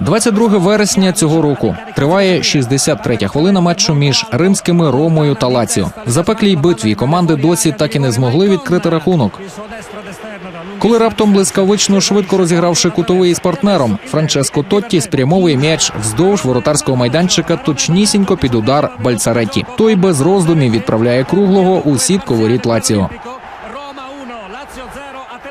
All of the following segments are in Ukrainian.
22 вересня цього року триває 63-я хвилина матчу між римськими Ромою та Лаціо. В запеклій битві команди досі так і не змогли відкрити рахунок. Коли раптом блискавично швидко розігравши кутовий із партнером, Франческо Тотті спрямовує м'яч вздовж воротарського майданчика точнісінько під удар Бальцаретті. Той без роздумів відправляє круглого у сітку воріт Лаціо.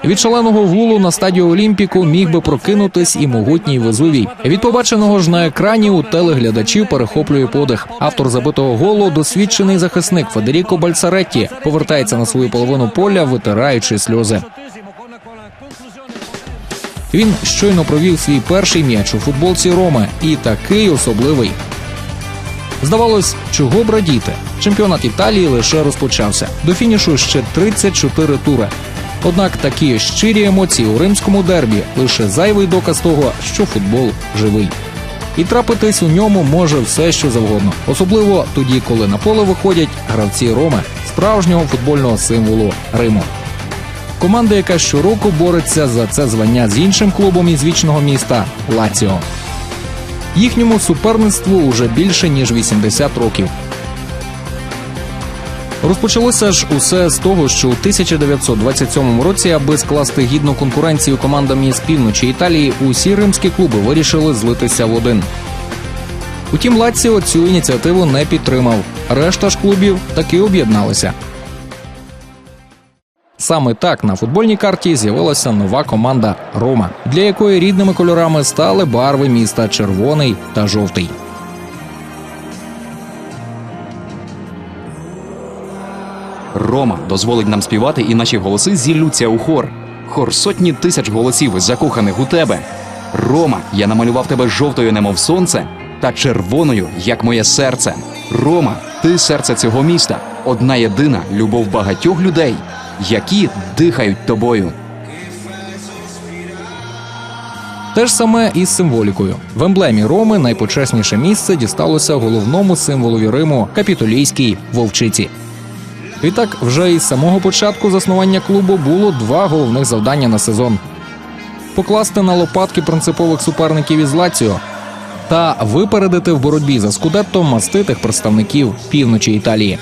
Від шаленого гулу на стадіо Олімпіку міг би прокинутись і могутній Везувій. Від побаченого ж на екрані у телеглядачів перехоплює подих. Автор забитого голу, досвідчений захисник Федеріко Бальцаретті, повертається на свою половину поля, витираючи сльози. Він щойно провів свій перший м'яч у футболці Роми і такий особливий. Здавалось, чого б радіти. Чемпіонат Італії лише розпочався. До фінішу ще 34 тури. Однак такі щирі емоції у римському дербі лише зайвий доказ того, що футбол живий. І трапитись у ньому може все, що завгодно, особливо тоді, коли на поле виходять гравці Роми, справжнього футбольного символу Риму. Команда, яка щороку бореться за це звання з іншим клубом із вічного міста Лаціо. Їхньому суперництву уже більше ніж 80 років. Розпочалося ж усе з того, що у 1927 році, аби скласти гідну конкуренцію командам із півночі Італії, усі римські клуби вирішили злитися в один. Утім, Лаціо цю ініціативу не підтримав. Решта ж клубів таки об'єдналися. Саме так на футбольній карті з'явилася нова команда Рома, для якої рідними кольорами стали барви міста червоний та жовтий. Рома дозволить нам співати, і наші голоси зіллються у хор. Хор сотні тисяч голосів, закоханих у тебе. Рома, я намалював тебе жовтою, немов сонце, та червоною, як моє серце. Рома, ти серце цього міста, одна єдина любов багатьох людей, які дихають тобою. Те ж саме із символікою. В емблемі Роми найпочесніше місце дісталося головному символові Риму капітолійській вовчиці. Відтак, вже із самого початку заснування клубу було два головних завдання на сезон: покласти на лопатки принципових суперників із Лаціо та випередити в боротьбі за скудетто маститих представників півночі Італії.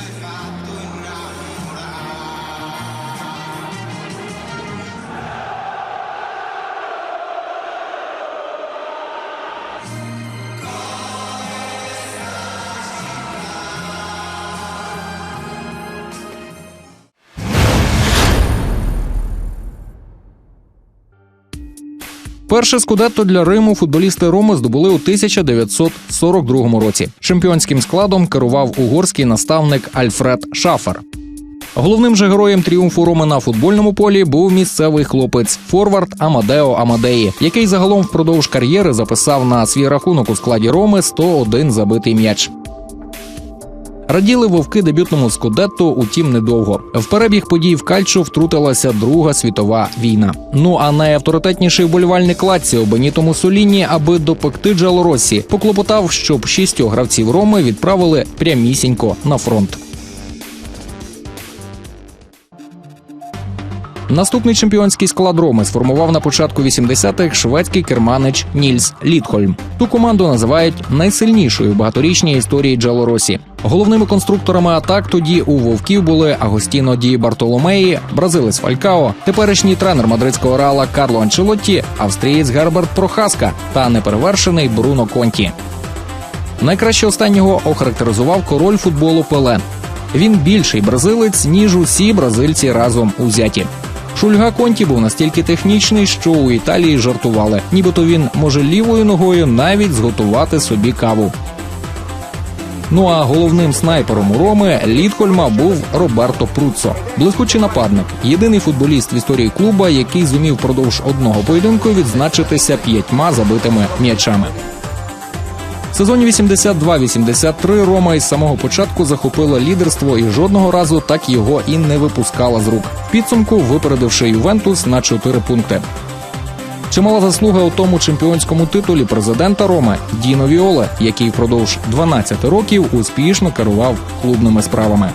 Перше скудетто для Риму футболісти Роми здобули у 1942 році. Чемпіонським складом керував угорський наставник Альфред Шафер. Головним же героєм тріумфу Роми на футбольному полі був місцевий хлопець Форвард Амадео Амадеї, який загалом впродовж кар'єри записав на свій рахунок у складі Роми 101 забитий м'яч. Раділи вовки дебютному скудетту, утім недовго. В перебіг подій в Кальчу втрутилася Друга світова війна. Ну а найавторитетніший вболівальник Лаціо Беніто Мусоліні, аби допекти Джалоросі, поклопотав, щоб шістьох гравців Роми відправили прямісінько на фронт. Наступний чемпіонський склад Роми сформував на початку 80-х шведський керманич Нільс Літхольм. Ту команду називають найсильнішою в багаторічній історії Джалоросі. Головними конструкторами атак тоді у вовків були Агостіно Ді Бартоломеї, бразилець Фалькао, теперішній тренер мадридського реала Карло Анчелотті, австрієць Герберт Прохаска та неперевершений Бруно Конті. Найкраще останнього охарактеризував король футболу Пеле. Він більший бразилець ніж усі бразильці разом узяті. Шульга Конті був настільки технічний, що у Італії жартували, нібито він може лівою ногою навіть зготувати собі каву. Ну а головним снайпером у Роми Літхольма був Роберто Пруццо. блискучий нападник, єдиний футболіст в історії клуба, який зумів впродовж одного поєдинку відзначитися п'ятьма забитими м'ячами. В сезоні 82-83 Рома із самого початку захопила лідерство і жодного разу так його і не випускала з рук. В підсумку випередивши Ювентус на 4 пункти. Чимала заслуга у тому чемпіонському титулі президента Роми Діно Віоле, який впродовж 12 років успішно керував клубними справами.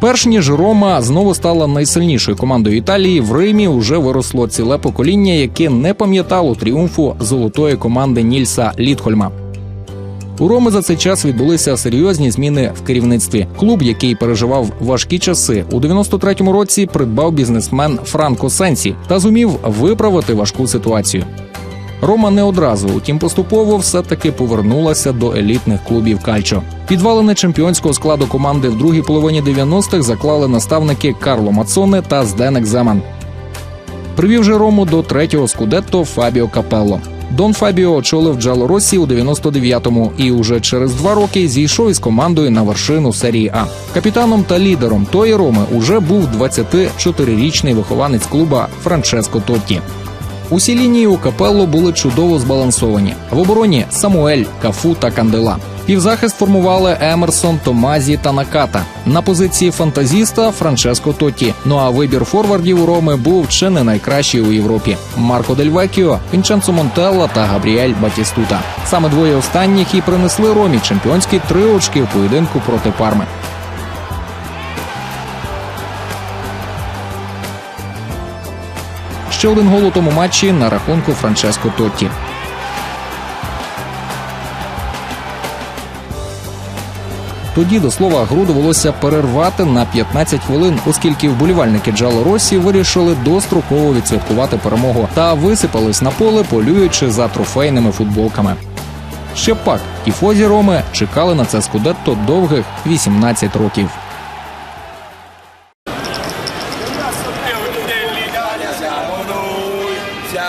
Перш ніж Рома знову стала найсильнішою командою Італії, в Римі вже виросло ціле покоління, яке не пам'ятало тріумфу золотої команди Нільса Літхольма. У Роми за цей час відбулися серйозні зміни в керівництві. Клуб, який переживав важкі часи, у 93-му році придбав бізнесмен Франко Сенсі та зумів виправити важку ситуацію. Рома не одразу, утім поступово все-таки повернулася до елітних клубів Кальчо. Підвалини чемпіонського складу команди в другій половині 90-х заклали наставники Карло Мацоне та Зденек Земан. Привів же Рому до третього скудетто Фабіо Капелло. Дон Фабіо очолив Джало Росі у 99-му і уже через два роки зійшов із командою на вершину серії А. Капітаном та лідером тої Роми уже був 24-річний вихованець клуба Франческо Тотті. Усі лінії у капелло були чудово збалансовані. В обороні Самуель, Кафу та Кандела. Півзахист формували Емерсон, Томазі та Наката. На позиції фантазіста Франческо Тотті. Ну а вибір форвардів у Роми був чи не найкращий у Європі: Марко Дель Векіо, Вінченцо Монтелла та Габріель Батістута. Саме двоє останніх і принесли Ромі чемпіонські три очки в поєдинку проти Парми. Ще один гол у тому матчі на рахунку Франческо Тотті. Тоді до слова гру довелося перервати на 15 хвилин, оскільки вболівальники Джало Росі вирішили достроково відсвяткувати перемогу та висипались на поле, полюючи за трофейними футболками. Ще пак тіфозі Роми чекали на це скудетто довгих 18 років.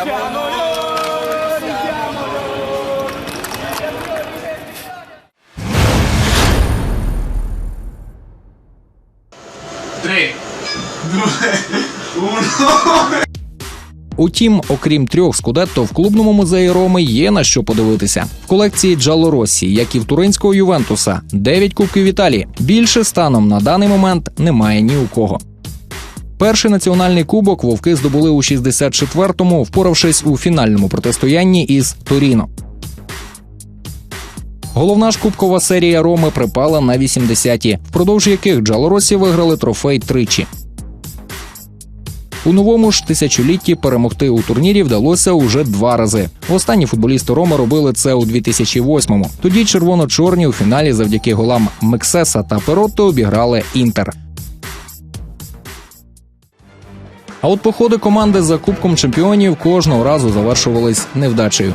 Три, uno. Утім, окрім трьох скудетто, в клубному музеї Роми є на що подивитися. В колекції Джало Росі, як і в туринського Ювентуса, 9 кубків Італії. Більше станом на даний момент немає ні у кого. Перший національний кубок вовки здобули у 64-му, впоравшись у фінальному протистоянні із Торіно. Головна ж кубкова серія Роми припала на 80-ті, впродовж яких Джалоросі виграли трофей тричі. У новому ж тисячолітті перемогти у турнірі вдалося уже два рази. Останні футболісти Роми робили це у 2008-му. Тоді червоно-чорні у фіналі завдяки голам Мексеса та Перотто обіграли Інтер. А от походи команди за Кубком чемпіонів кожного разу завершувались невдачею.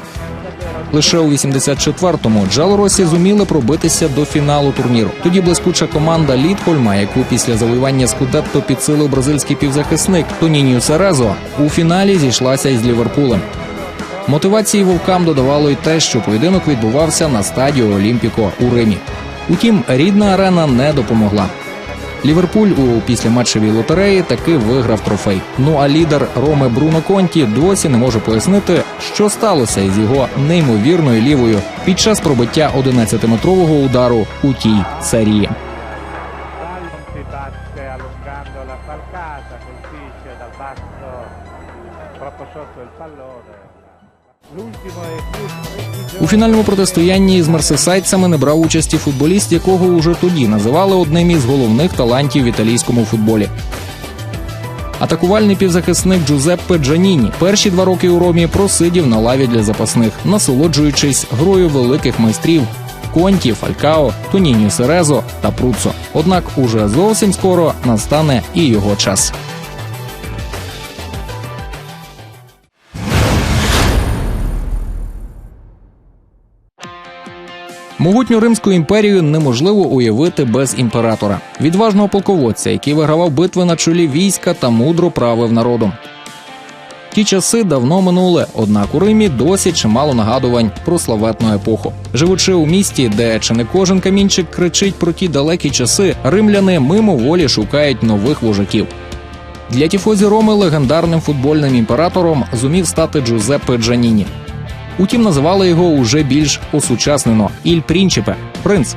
Лише у 84-му Джалоросі зуміли пробитися до фіналу турніру. Тоді блискуча команда Літхольма, яку після завоювання Скудетто підсилив бразильський півзахисник Тонінію Серезо, у фіналі зійшлася із Ліверпулем. Мотивації вовкам додавало й те, що поєдинок відбувався на стадіо Олімпіко у Римі. Утім, рідна арена не допомогла. Ліверпуль у післяматчевій лотереї таки виграв трофей. Ну а лідер Роми Бруно Конті досі не може пояснити, що сталося із його неймовірною лівою під час пробиття 11-метрового удару у тій серії. У фінальному протистоянні з мерсисайдцями не брав участі футболіст, якого уже тоді називали одним із головних талантів в італійському футболі. Атакувальний півзахисник Джузеппе Джаніні перші два роки у Ромі просидів на лаві для запасних, насолоджуючись грою великих майстрів Конті, Фалькао, Тоніні Серезо та Пруцо. Однак уже зовсім скоро настане і його час. Могутню римську імперію неможливо уявити без імператора, відважного полководця, який вигравав битви на чолі війська та мудро правив народом. Ті часи давно минули, однак у Римі досі чимало нагадувань про славетну епоху. Живучи у місті, де чи не кожен камінчик кричить про ті далекі часи, римляни мимоволі шукають нових вожаків. Для тіфозі Роми легендарним футбольним імператором зумів стати Джузеппе Джаніні. Утім, називали його уже більш осучаснено Іль Прінчіпе принц.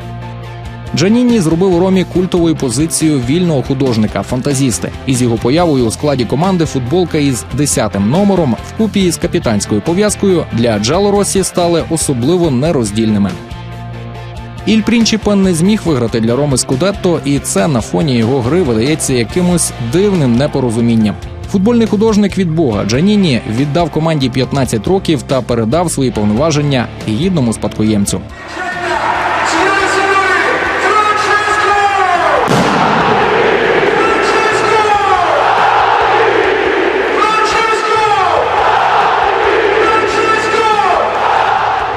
Джаніні зробив у Ромі культовою позицію вільного художника, фантазісти. Із його появою у складі команди футболка із 10-тим номером вкупі з капітанською пов'язкою для Джало Росі стали особливо нероздільними. Іль Прінчіпе не зміг виграти для Роми Скудетто, і це на фоні його гри видається якимось дивним непорозумінням. Футбольний художник від Бога Джаніні віддав команді 15 років та передав свої повноваження гідному спадкоємцю.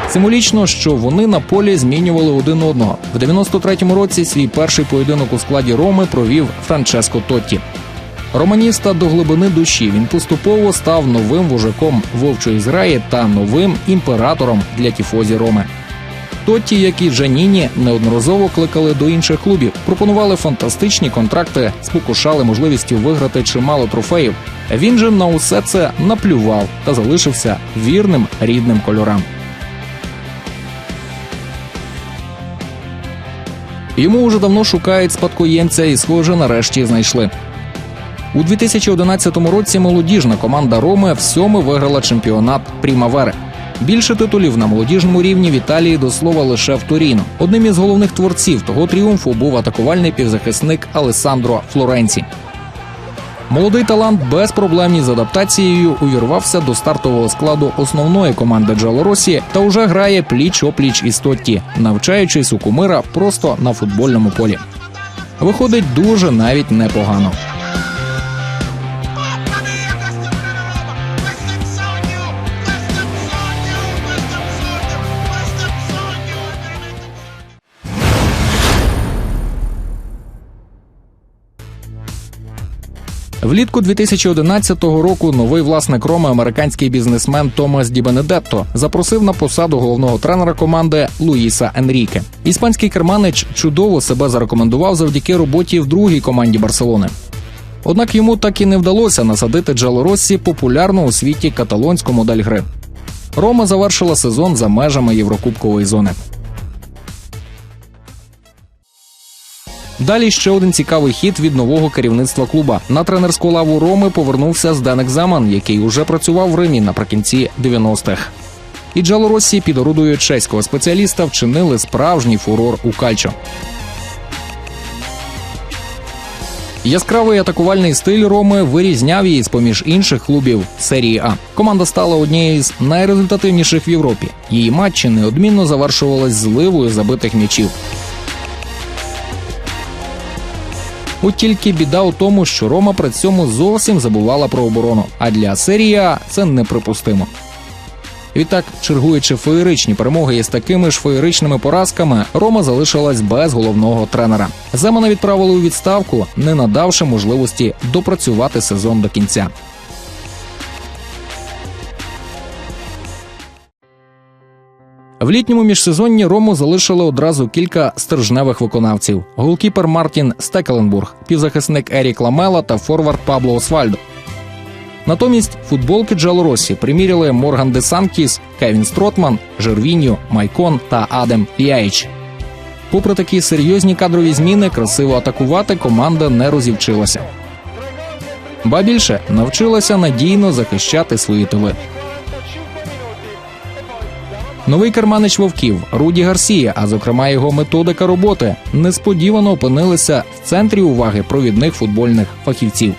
Символічно, що вони на полі змінювали один одного. В 93-му році свій перший поєдинок у складі Роми провів Франческо Тотті. Романіста до глибини душі він поступово став новим вожаком вовчої зграї та новим імператором для тіфозі Роми. Тотті, як і Джаніні, неодноразово кликали до інших клубів, пропонували фантастичні контракти, спокушали можливістю виграти чимало трофеїв. Він же на усе це наплював та залишився вірним рідним кольорам. Йому уже давно шукають спадкоємця і, схоже, нарешті знайшли. У 2011 році молодіжна команда Роми всьоми виграла чемпіонат Прімавери. Більше титулів на молодіжному рівні в Італії до слова лише в Торіно. Одним із головних творців того тріумфу був атакувальний півзахисник Алесандро Флоренці. Молодий талант без проблем із адаптацією увірвався до стартового складу основної команди Джалоросі та уже грає пліч опліч із Тотті, навчаючись у кумира просто на футбольному полі. Виходить дуже навіть непогано. Влітку 2011 року новий власник Роми, американський бізнесмен Томас Ді Бенедетто, запросив на посаду головного тренера команди Луїса Енріке. Іспанський керманич чудово себе зарекомендував завдяки роботі в другій команді Барселони. Однак йому так і не вдалося насадити Джалоросі популярну у світі каталонську модель гри. Рома завершила сезон за межами Єврокубкової зони. Далі ще один цікавий хід від нового керівництва клуба. На тренерську лаву Роми повернувся Зденек Заман, який уже працював в Римі наприкінці 90-х. І Джалоросі під орудою чеського спеціаліста вчинили справжній фурор у кальчо. Яскравий атакувальний стиль Роми вирізняв її з поміж інших клубів серії А. Команда стала однією з найрезультативніших в Європі. Її матчі неодмінно завершувались зливою забитих м'ячів. От тільки біда у тому, що Рома при цьому зовсім забувала про оборону. А для серії А це неприпустимо. Відтак, чергуючи феєричні перемоги із такими ж феєричними поразками, Рома залишилась без головного тренера. Земана відправили у відставку, не надавши можливості допрацювати сезон до кінця. В літньому міжсезонні Рому залишили одразу кілька стержневих виконавців: голкіпер Мартін Стекеленбург, півзахисник Ерік Ламела та форвард Пабло Освальдо. Натомість футболки Джалоросі приміряли Морган Де Санкіс, Кевін Стротман, Жервіньо, Майкон та Адем Піаїч. Попри такі серйозні кадрові зміни, красиво атакувати команда не розівчилася. Ба більше навчилася надійно захищати свої тили. Новий керманич вовків Руді Гарсія, а зокрема його методика роботи, несподівано опинилися в центрі уваги провідних футбольних фахівців.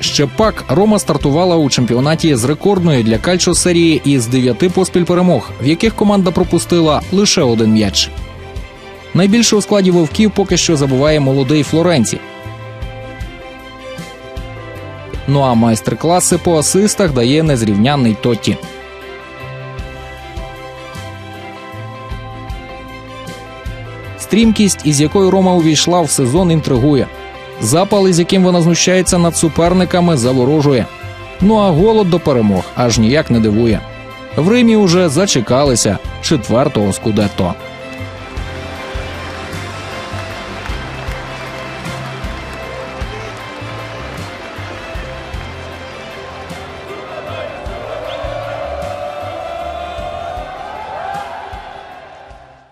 Ще пак Рома стартувала у чемпіонаті з рекордної для кальчо серії із дев'яти поспіль перемог, в яких команда пропустила лише один м'яч. Найбільше у складі вовків поки що забуває молодий Флоренці. Ну а майстер-класи по асистах дає незрівнянний Тотті. Стрімкість, із якою Рома увійшла в сезон, інтригує. Запал, із яким вона знущається над суперниками, заворожує. Ну а голод до перемог аж ніяк не дивує. В Римі уже зачекалися четвертого скудетто.